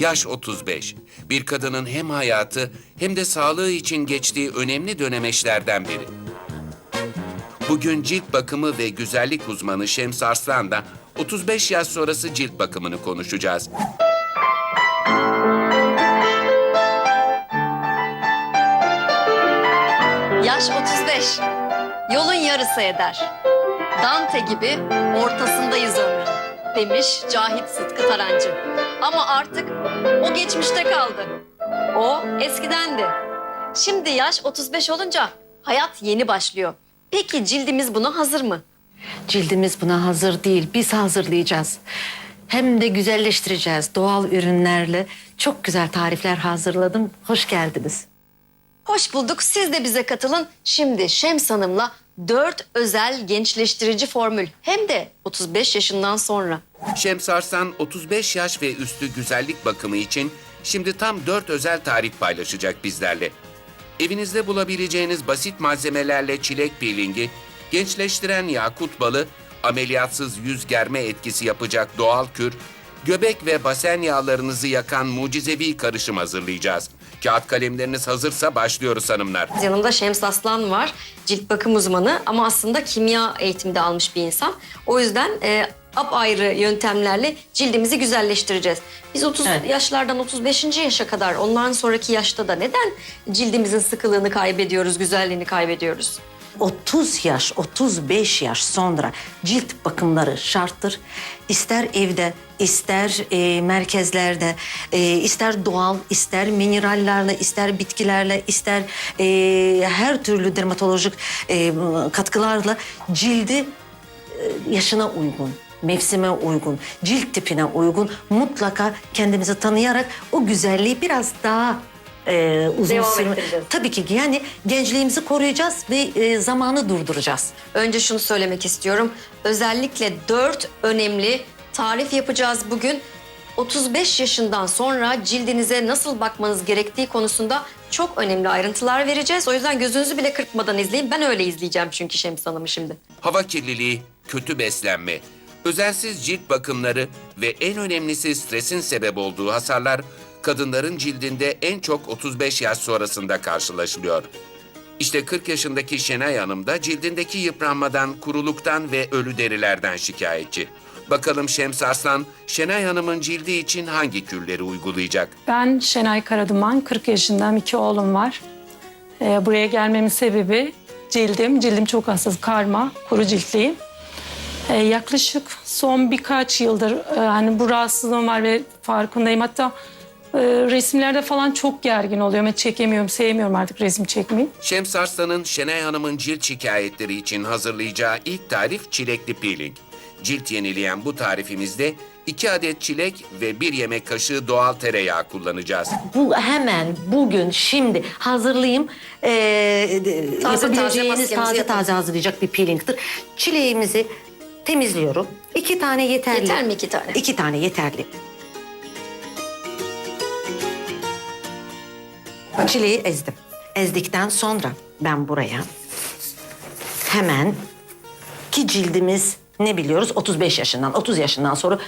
Yaş 35. Bir kadının hem hayatı hem de sağlığı için geçtiği önemli dönemeçlerden biri. Bugün cilt bakımı ve güzellik uzmanı Şems Arslan'la 35 yaş sonrası cilt bakımını konuşacağız. Yaş 35. Yolun yarısı eder. Dante gibi ortasındayız ömrün. Demiş Cahit Sıtkı Tarancı. Ama artık o geçmişte kaldı. O eskidendi. Şimdi yaş 35 olunca hayat yeni başlıyor. Peki cildimiz buna hazır mı? Cildimiz buna hazır değil. Biz hazırlayacağız. Hem de güzelleştireceğiz doğal ürünlerle. Çok güzel tarifler hazırladım. Hoş geldiniz. Hoş bulduk. Siz de bize katılın. Şimdi Şems Hanım'la dört özel gençleştirici formül. Hem de 35 yaşından sonra. Şems Arslan 35 yaş ve üstü güzellik bakımı için şimdi tam 4 özel tarif paylaşacak bizlerle. Evinizde bulabileceğiniz basit malzemelerle çilek peelingi, gençleştiren yakut balı, ameliyatsız yüz germe etkisi yapacak doğal kür, göbek ve basen yağlarınızı yakan mucizevi karışım hazırlayacağız. Kağıt kalemleriniz hazırsa başlıyoruz hanımlar. Yanımda Şems Aslan var. Cilt bakım uzmanı ama aslında kimya eğitimi de almış bir insan. O yüzden e, apayrı yöntemlerle cildimizi güzelleştireceğiz. Biz 30 Evet. yaşlardan 35. yaşa kadar ondan sonraki yaşta da neden cildimizin sıkılığını kaybediyoruz, güzelliğini kaybediyoruz? 30 yaş, 35 yaş sonra cilt bakımları şarttır. İster evde, ister e, merkezlerde, e, ister doğal, ister minerallerle, ister bitkilerle, ister e, her türlü dermatolojik e, katkılarla cildi e, yaşına uygun, mevsime uygun, cilt tipine uygun mutlaka kendimizi tanıyarak o güzelliği biraz daha e, uzun Devam süre... ettireceğiz. Tabii ki yani gençliğimizi koruyacağız ve e, zamanı durduracağız. Önce şunu söylemek istiyorum. Özellikle dört önemli tarif yapacağız bugün. 35 yaşından sonra cildinize nasıl bakmanız gerektiği konusunda çok önemli ayrıntılar vereceğiz. O yüzden gözünüzü bile kırpmadan izleyin. Ben öyle izleyeceğim çünkü Şems Hanım'ı şimdi. Hava kirliliği, kötü beslenme, özensiz cilt bakımları ve en önemlisi stresin sebep olduğu hasarlar kadınların cildinde en çok 35 yaş sonrasında karşılaşılıyor. İşte 40 yaşındaki Şenay Hanım da cildindeki yıpranmadan, kuruluktan ve ölü derilerden şikayetçi. Bakalım Şems Arslan, Şenay Hanım'ın cildi için hangi kürleri uygulayacak? Ben Şenay Karaduman, 40 yaşındayım, iki oğlum var. Ee, buraya gelmemin sebebi cildim. Cildim çok hassas, karma, kuru ciltliyim. Ee, yaklaşık son birkaç yıldır e, hani bu rahatsızlığım var ve farkındayım. Hatta e, resimlerde falan çok gergin oluyorum. ve çekemiyorum, sevmiyorum artık resim çekmeyi. Şems Arslan'ın Şenay Hanım'ın cilt şikayetleri için hazırlayacağı ilk tarif çilekli peeling. Cilt yenileyen bu tarifimizde 2 adet çilek ve 1 yemek kaşığı doğal tereyağı kullanacağız. Bu hemen bugün şimdi hazırlayayım. Ee, taze yapabileceğiniz maskemizi taze yapalım. taze hazırlayacak bir peelingtir. Çileğimizi temizliyorum. İki tane yeterli. Yeter mi iki tane? İki tane yeterli. Çileği ezdim. Ezdikten sonra ben buraya hemen ki cildimiz ne biliyoruz 35 yaşından 30 yaşından sonra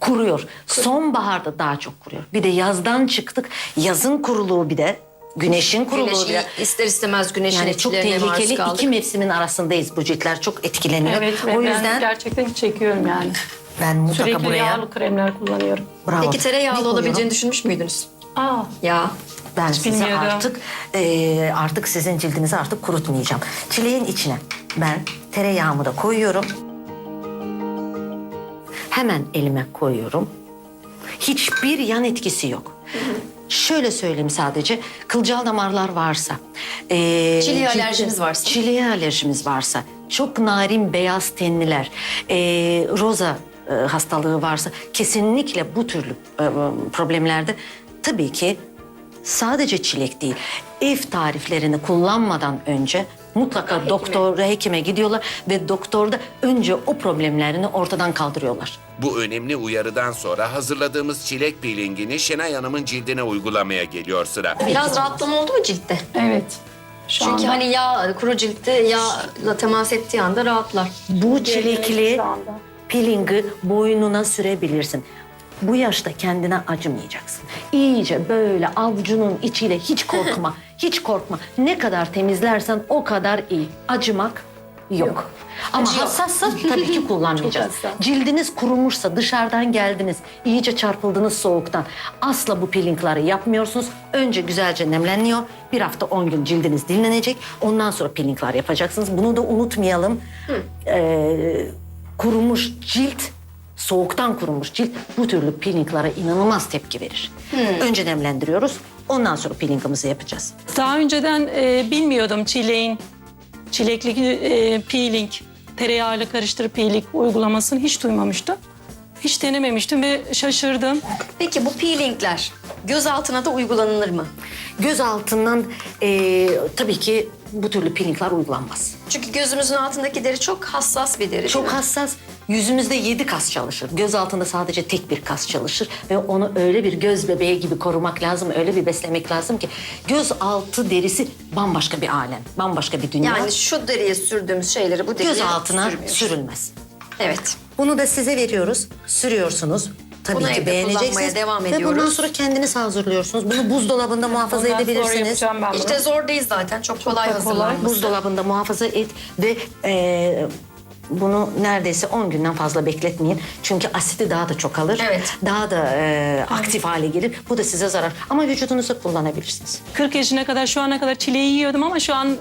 kuruyor. Sonbaharda daha çok kuruyor. Bir de yazdan çıktık. Yazın kuruluğu bir de güneşin kuruluğu Güneş bir de. ister istemez güneşin Yani çok etkilerine maruz tehlikeli kaldık. iki mevsimin arasındayız. Bu ciltler çok etkileniyor. Evet ve o ben yüzden gerçekten çekiyorum yani. ben mutlaka Sürekli buraya yağlı kremler kullanıyorum. bravo. Peki Ne tereyağlı koyuyorum? olabileceğini düşünmüş müydünüz? Aa, Ya. Ben Hiç size bilmiyordum. artık e, artık sizin cildinizi artık kurutmayacağım. Çileğin içine ben tereyağımı da koyuyorum. Hemen elime koyuyorum. Hiçbir yan etkisi yok. Şöyle söyleyeyim sadece kılcal damarlar varsa, e, Çileğe alerjiniz varsa. çileğe alerjimiz varsa, çok narin beyaz tenliler, e, roza e, hastalığı varsa kesinlikle bu türlü e, problemlerde tabii ki sadece çilek değil, ev tariflerini kullanmadan önce mutlaka doktora, hekime gidiyorlar ve doktorda önce o problemlerini ortadan kaldırıyorlar. Bu önemli uyarıdan sonra hazırladığımız çilek peelingini Şenay Hanım'ın cildine uygulamaya geliyor sıra. Biraz rahatlama oldu mu ciltte? evet. Şu Çünkü anda hani yağ, kuru ciltte yağla temas ettiği anda rahatlar. Bu çilekli peelingi boynuna sürebilirsin. Bu yaşta kendine acımayacaksın. İyice böyle avucunun içiyle hiç korkma, hiç korkma. Ne kadar temizlersen o kadar iyi. Acımak yok. Ama Acı yok. hassassa tabii ki kullanmayacağız. Cildiniz kurumuşsa, dışarıdan geldiniz, iyice çarpıldınız soğuktan. Asla bu peelingleri yapmıyorsunuz. Önce güzelce nemleniyor. Bir hafta 10 gün cildiniz dinlenecek. Ondan sonra peelingler yapacaksınız. Bunu da unutmayalım. Ee, kurumuş cilt, soğuktan kurumuş cilt bu türlü peelinglere inanılmaz tepki verir. Önce nemlendiriyoruz. Ondan sonra peelingimizi yapacağız. Daha önceden e, bilmiyordum çileğin, çilekli e, peeling, tereyağıyla karıştırıp peeling uygulamasını hiç duymamıştım. Hiç denememiştim ve şaşırdım. Peki bu peelingler göz altına da uygulanılır mı? Göz altından ee, tabii ki bu türlü peelingler uygulanmaz. Çünkü gözümüzün altındaki deri çok hassas bir deri değil Çok mi? hassas. Yüzümüzde yedi kas çalışır. Göz altında sadece tek bir kas çalışır. Ve onu öyle bir göz bebeği gibi korumak lazım, öyle bir beslemek lazım ki... ...göz altı derisi bambaşka bir alem, bambaşka bir dünya. Yani şu deriye sürdüğümüz şeyleri bu deriye göz altına sürmüyoruz. sürülmez. Evet. Bunu da size veriyoruz, sürüyorsunuz. Tabii Bunu ki evde beğeneceksiniz. kullanmaya devam Ve bundan ediyoruz. sonra kendiniz hazırlıyorsunuz. Bunu buzdolabında muhafaza Ondan sonra edebilirsiniz. yapacağım ben bunu. İşte zor değil zaten. Çok kolay da kolay. hazırlanması. Buzdolabında muhafaza et ve e, bunu neredeyse 10 günden fazla bekletmeyin. Çünkü asidi daha da çok alır. Evet. Daha da e, aktif hale gelir. Bu da size zarar. Ama vücudunuza kullanabilirsiniz. 40 yaşına kadar şu ana kadar çileği yiyordum ama şu an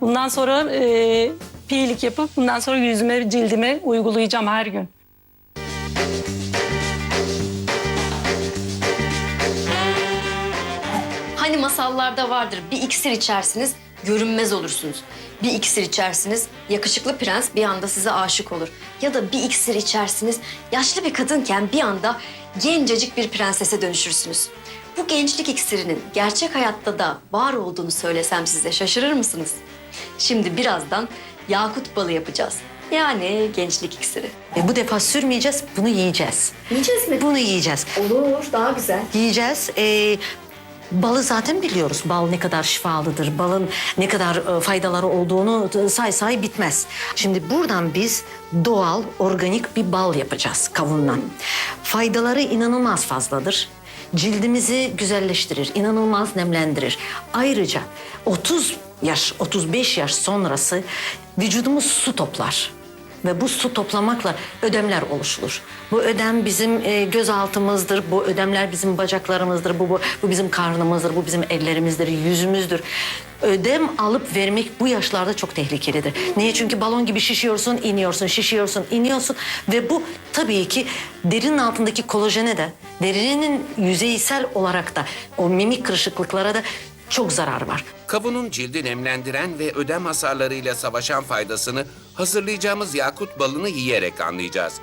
bundan sonra e, peeling yapıp bundan sonra yüzüme, cildime uygulayacağım her gün. Hani masallarda vardır bir iksir içersiniz görünmez olursunuz. Bir iksir içersiniz yakışıklı prens bir anda size aşık olur. Ya da bir iksir içersiniz yaşlı bir kadınken bir anda gencecik bir prensese dönüşürsünüz. Bu gençlik iksirinin gerçek hayatta da var olduğunu söylesem size şaşırır mısınız? Şimdi birazdan yakut balı yapacağız. Yani gençlik iksiri. Ve bu defa sürmeyeceğiz, bunu yiyeceğiz. Yiyeceğiz mi? Bunu yiyeceğiz. Olur daha güzel. Yiyeceğiz. Ee, balı zaten biliyoruz. Bal ne kadar şifalıdır. Balın ne kadar e, faydaları olduğunu e, say say bitmez. Şimdi buradan biz doğal, organik bir bal yapacağız kavundan. Faydaları inanılmaz fazladır. Cildimizi güzelleştirir, inanılmaz nemlendirir. Ayrıca 30 yaş, 35 yaş sonrası vücudumuz su toplar. Ve bu su toplamakla ödemler oluşulur. Bu ödem bizim e, göz altımızdır, bu ödemler bizim bacaklarımızdır, bu, bu, bu bizim karnımızdır, bu bizim ellerimizdir, yüzümüzdür. Ödem alıp vermek bu yaşlarda çok tehlikelidir. Niye? Çünkü balon gibi şişiyorsun, iniyorsun, şişiyorsun, iniyorsun. Ve bu tabii ki derinin altındaki kolajene de, derinin yüzeysel olarak da o mimik kırışıklıklara da çok zarar var. Kavunun cildi nemlendiren ve ödem hasarlarıyla savaşan faydasını hazırlayacağımız yakut balını yiyerek anlayacağız.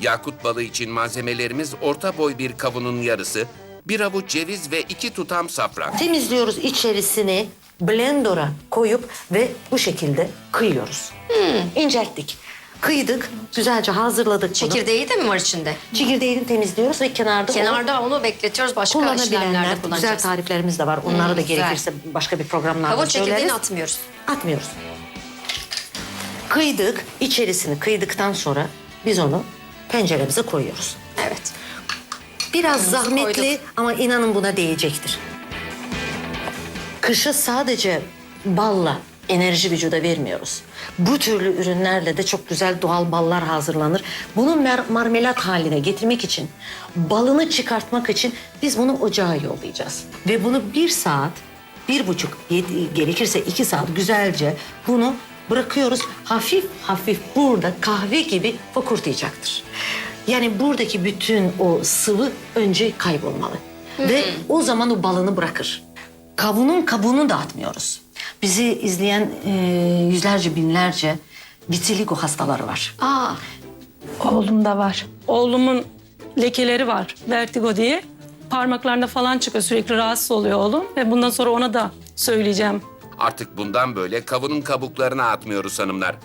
Yakut balı için malzemelerimiz orta boy bir kavunun yarısı, bir avuç ceviz ve iki tutam safran. Temizliyoruz içerisini blender'a koyup ve bu şekilde kıyıyoruz. İncelttik. Kıydık, güzelce hazırladık bunu. Çekirdeği de mi var içinde? Çekirdeğini temizliyoruz ve kenarda Kenarda onu bekletiyoruz başka onu işlemlerde kullanabilenler, güzel kullanacağız. tariflerimiz de var. Onları da güzel. gerekirse başka bir programlarda Kavun söyleriz. çekirdeğini atmıyoruz. Atmıyoruz. Kıydık, içerisini kıydıktan sonra biz onu tenceremize koyuyoruz. Evet. Biraz Kırmızı zahmetli koyduk. ama inanın buna değecektir. Kışı sadece balla enerji vücuda vermiyoruz. Bu türlü ürünlerle de çok güzel doğal ballar hazırlanır. Bunu mer- marmelat haline getirmek için, balını çıkartmak için biz bunu ocağa yollayacağız. Ve bunu bir saat, bir buçuk, yedi- gerekirse iki saat güzelce bunu bırakıyoruz. Hafif hafif burada kahve gibi fokurtayacaktır. Yani buradaki bütün o sıvı önce kaybolmalı. Ve o zaman o balını bırakır. Kavunun kabuğunu dağıtmıyoruz. Bizi izleyen e, yüzlerce binlerce vitiligo hastaları var. Aa, Oğlumda var. Oğlumun lekeleri var. Vertigo diye. Parmaklarında falan çıkıyor. Sürekli rahatsız oluyor oğlum. Ve bundan sonra ona da söyleyeceğim. Artık bundan böyle kavunun kabuklarını atmıyoruz hanımlar.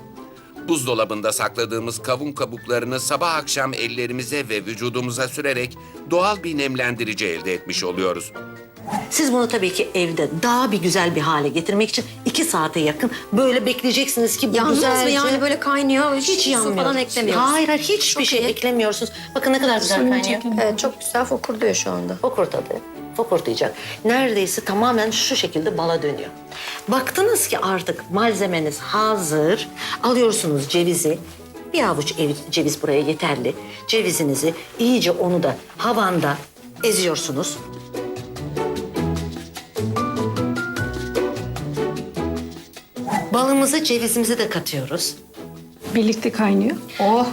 Buzdolabında sakladığımız kavun kabuklarını sabah akşam ellerimize ve vücudumuza sürerek doğal bir nemlendirici elde etmiş oluyoruz. Siz bunu tabii ki evde daha bir güzel bir hale getirmek için iki saate yakın böyle bekleyeceksiniz ki bu Yanmaz güzelce... mı yani böyle kaynıyor? Hiç su yanmıyor. falan eklemiyoruz. Hayır, hayır hiçbir Çok şey iyi. eklemiyorsunuz. Bakın ne kadar güzel kaynıyor. Evet çok güzel fokurduyor şu anda. Fokurdadı. Fokurtayacak. Neredeyse tamamen şu şekilde bala dönüyor. Baktınız ki artık malzemeniz hazır. Alıyorsunuz cevizi. Bir avuç ev- ceviz buraya yeterli. Cevizinizi iyice onu da havanda eziyorsunuz. Balımızı, cevizimizi de katıyoruz. Birlikte kaynıyor. Oh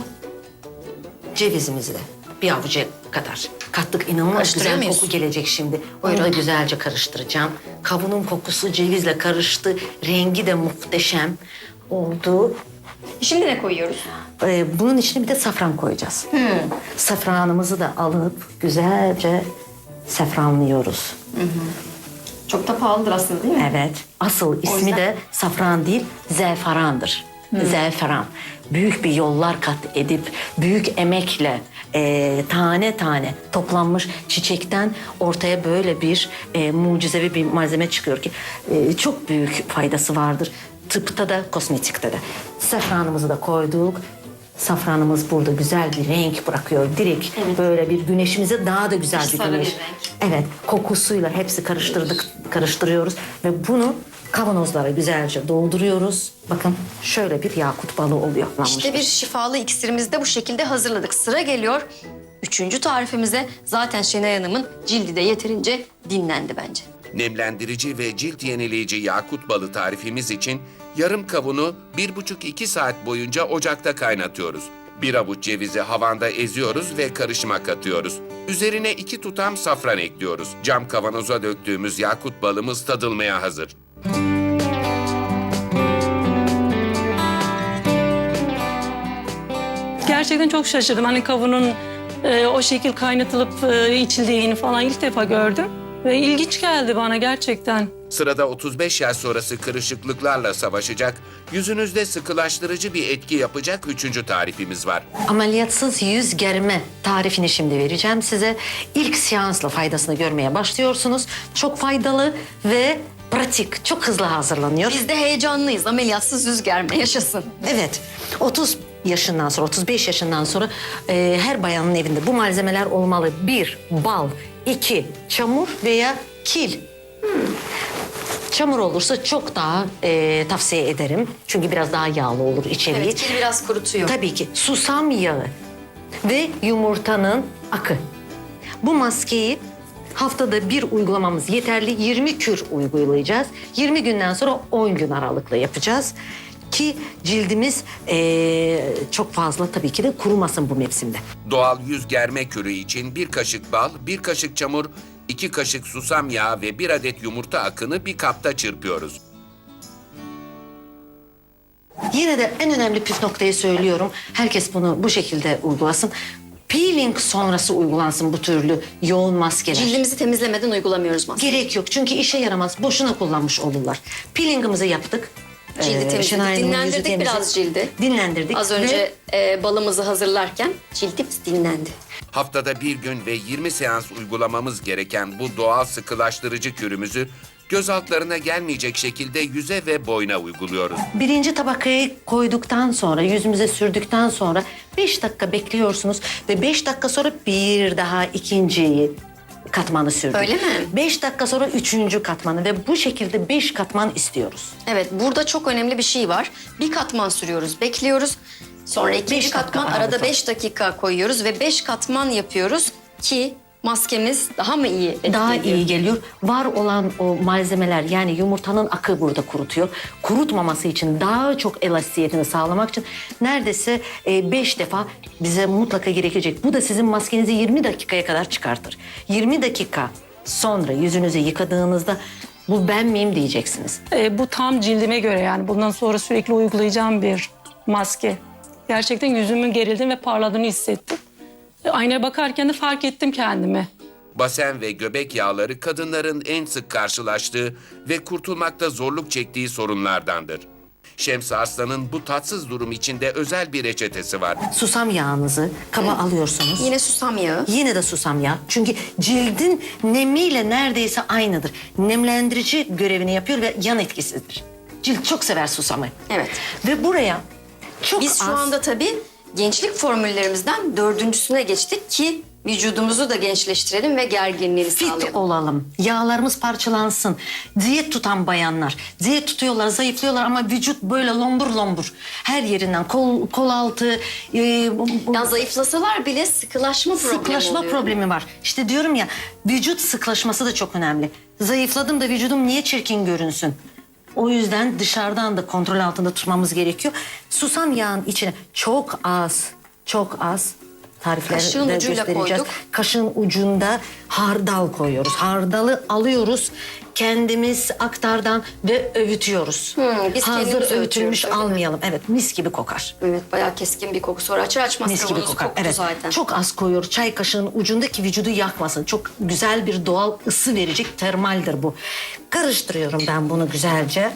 Cevizimizi de bir avuca kadar kattık. İnanılmaz güzel muyuz? koku gelecek şimdi. Onu da güzelce karıştıracağım. Kavunun kokusu cevizle karıştı. Rengi de muhteşem oldu. Şimdi ne koyuyoruz? Ee, bunun içine bir de safran koyacağız. Safranımızı da alıp güzelce safranlıyoruz. Çok da pahalıdır aslında değil mi? Evet. Asıl ismi yüzden- de safran değil, zeferandır. Zeferan. Büyük bir yollar kat edip, büyük emekle e, tane tane toplanmış çiçekten ortaya böyle bir e, mucizevi bir malzeme çıkıyor ki e, çok büyük faydası vardır. Tıpta da, kosmetikte de. Safranımızı da koyduk. Safranımız burada güzel bir renk bırakıyor. Direkt böyle bir güneşimize daha da güzel bir güneş. renk. Evet, kokusuyla hepsi karıştırdık, karıştırıyoruz ve bunu kavanozlara güzelce dolduruyoruz. Bakın şöyle bir yakut balı oluyor. İşte bir şifalı iksirimizi de bu şekilde hazırladık. Sıra geliyor üçüncü tarifimize. Zaten Şenay Hanım'ın cildi de yeterince dinlendi bence. Nemlendirici ve cilt yenileyici yakut balı tarifimiz için yarım kavunu 1,5-2 saat boyunca ocakta kaynatıyoruz. Bir avuç cevizi havanda eziyoruz ve karışıma katıyoruz. Üzerine iki tutam safran ekliyoruz. Cam kavanoza döktüğümüz yakut balımız tadılmaya hazır. Gerçekten çok şaşırdım. Hani kavunun e, o şekil kaynatılıp e, içildiğini falan ilk defa gördüm. Ve ilginç geldi bana gerçekten. Sırada 35 yaş sonrası kırışıklıklarla savaşacak, yüzünüzde sıkılaştırıcı bir etki yapacak üçüncü tarifimiz var. Ameliyatsız yüz germe tarifini şimdi vereceğim size. İlk seansla faydasını görmeye başlıyorsunuz. Çok faydalı ve pratik, çok hızlı hazırlanıyor. Biz de heyecanlıyız. Ameliyatsız yüz germe yaşasın. Evet, 30 yaşından sonra, 35 yaşından sonra e, her bayanın evinde bu malzemeler olmalı. Bir, bal. İki çamur veya kil. Çamur olursa çok daha e, tavsiye ederim. Çünkü biraz daha yağlı olur içeriği. Evet, kil biraz kurutuyor. Tabii ki susam yağı ve yumurtanın akı. Bu maskeyi haftada bir uygulamamız yeterli. 20 kür uygulayacağız. 20 günden sonra 10 gün aralıkla yapacağız. Ki cildimiz eee, çok fazla tabii ki de kurumasın bu mevsimde. Doğal yüz germe kürü için bir kaşık bal, bir kaşık çamur, iki kaşık susam yağı ve bir adet yumurta akını bir kapta çırpıyoruz. Yine de en önemli püf noktayı söylüyorum. Herkes bunu bu şekilde uygulasın. Peeling sonrası uygulansın bu türlü yoğun maskeler. Cildimizi temizlemeden uygulamıyoruz maske. Gerek yok çünkü işe yaramaz. Boşuna kullanmış olurlar. Peelingimizi yaptık. Cildi Ee, temizledik, dinlendirdik biraz cildi. Dinlendirdik. Az ve önce e, balımızı hazırlarken cildimiz dinlendi. Haftada bir gün ve 20 seans uygulamamız gereken bu doğal sıkılaştırıcı kürümüzü göz altlarına gelmeyecek şekilde yüze ve boyna uyguluyoruz. birinci tabakayı koyduktan sonra, yüzümüze sürdükten sonra beş dakika bekliyorsunuz ve beş dakika sonra bir daha ikinciyi katmanı sürdük. Öyle mi? Beş dakika sonra üçüncü katmanı ve bu şekilde beş katman istiyoruz. Evet burada çok önemli bir şey var. Bir katman sürüyoruz, bekliyoruz. Sonra ikinci Beş katman, arada beş dakika koyuyoruz ve beş katman yapıyoruz ki maskemiz daha mı iyi etki daha ediyor? iyi geliyor. Var olan o malzemeler yani yumurtanın akı burada kurutuyor. Kurutmaması için daha çok elastiyetini sağlamak için neredeyse 5 defa bize mutlaka gerekecek. Bu da sizin maskenizi 20 dakikaya kadar çıkartır. 20 dakika sonra yüzünüzü yıkadığınızda bu ben miyim diyeceksiniz. E, bu tam cildime göre yani bundan sonra sürekli uygulayacağım bir maske. Gerçekten yüzümün gerildiğini ve parladığını hissettim. Aynaya bakarken de fark ettim kendimi. Basen ve göbek yağları kadınların en sık karşılaştığı ve kurtulmakta zorluk çektiği sorunlardandır. Şems Arslan'ın bu tatsız durum içinde özel bir reçetesi var. Susam yağınızı kaba alıyorsunuz. Yine susam yağı. Yine de susam yağı. Çünkü cildin nemiyle neredeyse aynıdır. Nemlendirici görevini yapıyor ve yan etkisidir. Cilt çok sever susamı. Evet. Ve buraya çok Biz şu az... anda tabii gençlik formüllerimizden dördüncüsüne geçtik ki vücudumuzu da gençleştirelim ve gerginliğini fit sağlayalım. olalım. Yağlarımız parçalansın. Diyet tutan bayanlar. Diyet tutuyorlar, zayıflıyorlar ama vücut böyle lombur lombur. Her yerinden kol, kol altı, e, bu- bu- Ya zayıflasalar bile sıkılaşma problemi sıklaşma oluyor. problemi var. İşte diyorum ya vücut sıklaşması da çok önemli. Zayıfladım da vücudum niye çirkin görünsün? O yüzden dışarıdan da kontrol altında tutmamız gerekiyor. Susam yağın içine çok az, çok az tarifleri Kaşığın de ucuyla göstereceğiz. koyduk. Kaşığın ucunda hardal koyuyoruz. Hardalı alıyoruz. Kendimiz aktardan ve övütüyoruz. Hmm, biz Hazır kendimiz öğütüyoruz, öyle almayalım. Evet mis gibi kokar. Evet bayağı keskin bir kokusu var. Açar açmaz Mis gibi kokar. koktu Evet. zaten. Çok az koyuyor. Çay kaşığının ucundaki vücudu yakmasın. Çok güzel bir doğal ısı verecek termaldir bu. Karıştırıyorum ben bunu güzelce.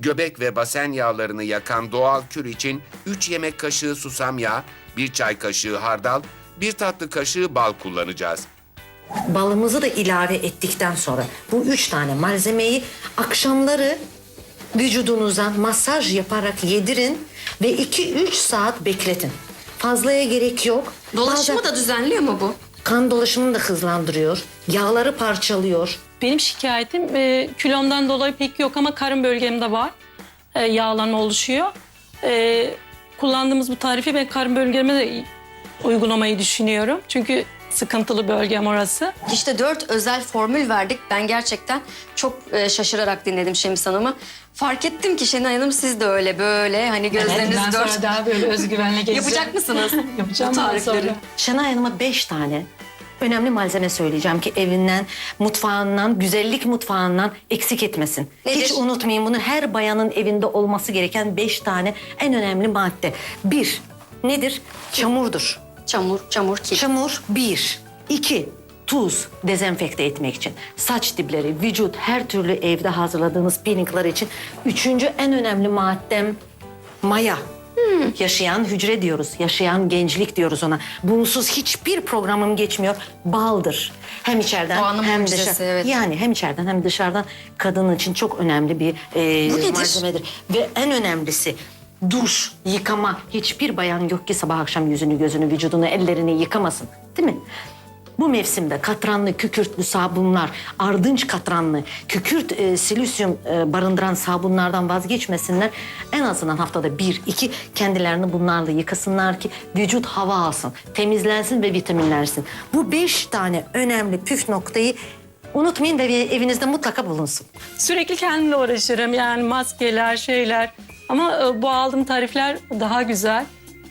Göbek ve basen yağlarını yakan doğal kür için 3 yemek kaşığı susam yağı, 1 çay kaşığı hardal, 1 tatlı kaşığı bal kullanacağız. Balımızı da ilave ettikten sonra bu üç tane malzemeyi akşamları vücudunuza masaj yaparak yedirin ve 2-3 saat bekletin. Fazlaya gerek yok. Dolaşımı Bazen da düzenliyor mu bu? kan dolaşımını da hızlandırıyor. Yağları parçalıyor. Benim şikayetim e, kilomdan dolayı pek yok ama karın bölgemde var. E, yağlanma oluşuyor. E, kullandığımız bu tarifi ben karın bölgeme de uygulamayı düşünüyorum. Çünkü sıkıntılı bölgem orası. İşte dört özel formül verdik. Ben gerçekten çok e, şaşırarak dinledim Şems Hanım'ı. Fark ettim ki Şenay Hanım siz de öyle böyle hani gözleriniz ben dört. sonra daha böyle özgüvenle gezeceğim. Yapacak mısınız? Yapacağım bu tarifleri. sonra. Şenay Hanım'a beş tane önemli malzeme söyleyeceğim ki evinden, mutfağından, güzellik mutfağından eksik etmesin. Nedir? Hiç unutmayın bunu her bayanın evinde olması gereken beş tane en önemli madde. Bir, nedir? Çamurdur. Çamur, çamur, kil. Çamur bir. İki, tuz dezenfekte etmek için. Saç dipleri, vücut, her türlü evde hazırladığınız peelingler için. Üçüncü en önemli maddem maya. Yaşayan hücre diyoruz, yaşayan gençlik diyoruz ona. Bunsuz hiçbir programım geçmiyor. Baldır. Hem içeriden Doğanın hem mucizesi, dışarı. evet. Yani hem içeriden hem dışarıdan kadın için çok önemli bir e, Bu nedir? malzemedir. Ve en önemlisi duş, yıkama. Hiçbir bayan yok ki sabah akşam yüzünü, gözünü, vücudunu, ellerini yıkamasın. Değil mi? Bu mevsimde katranlı, kükürtlü sabunlar, ardınç katranlı, kükürt, e, silüsyum e, barındıran sabunlardan vazgeçmesinler. En azından haftada bir, iki kendilerini bunlarla yıkasınlar ki vücut hava alsın, temizlensin ve vitaminlensin. Bu beş tane önemli püf noktayı unutmayın ve evinizde mutlaka bulunsun. Sürekli kendimle uğraşırım yani maskeler, şeyler. Ama e, bu aldığım tarifler daha güzel.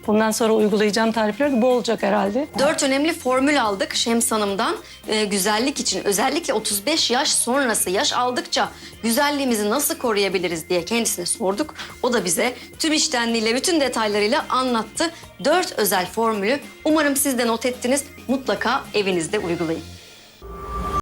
Bundan sonra uygulayacağım tarifler bu olacak herhalde. Dört önemli formül aldık Şems Hanım'dan. Ee, güzellik için özellikle 35 yaş sonrası yaş aldıkça güzelliğimizi nasıl koruyabiliriz diye kendisine sorduk. O da bize tüm iştenliğiyle, bütün detaylarıyla anlattı. Dört özel formülü umarım siz de not ettiniz. Mutlaka evinizde uygulayın.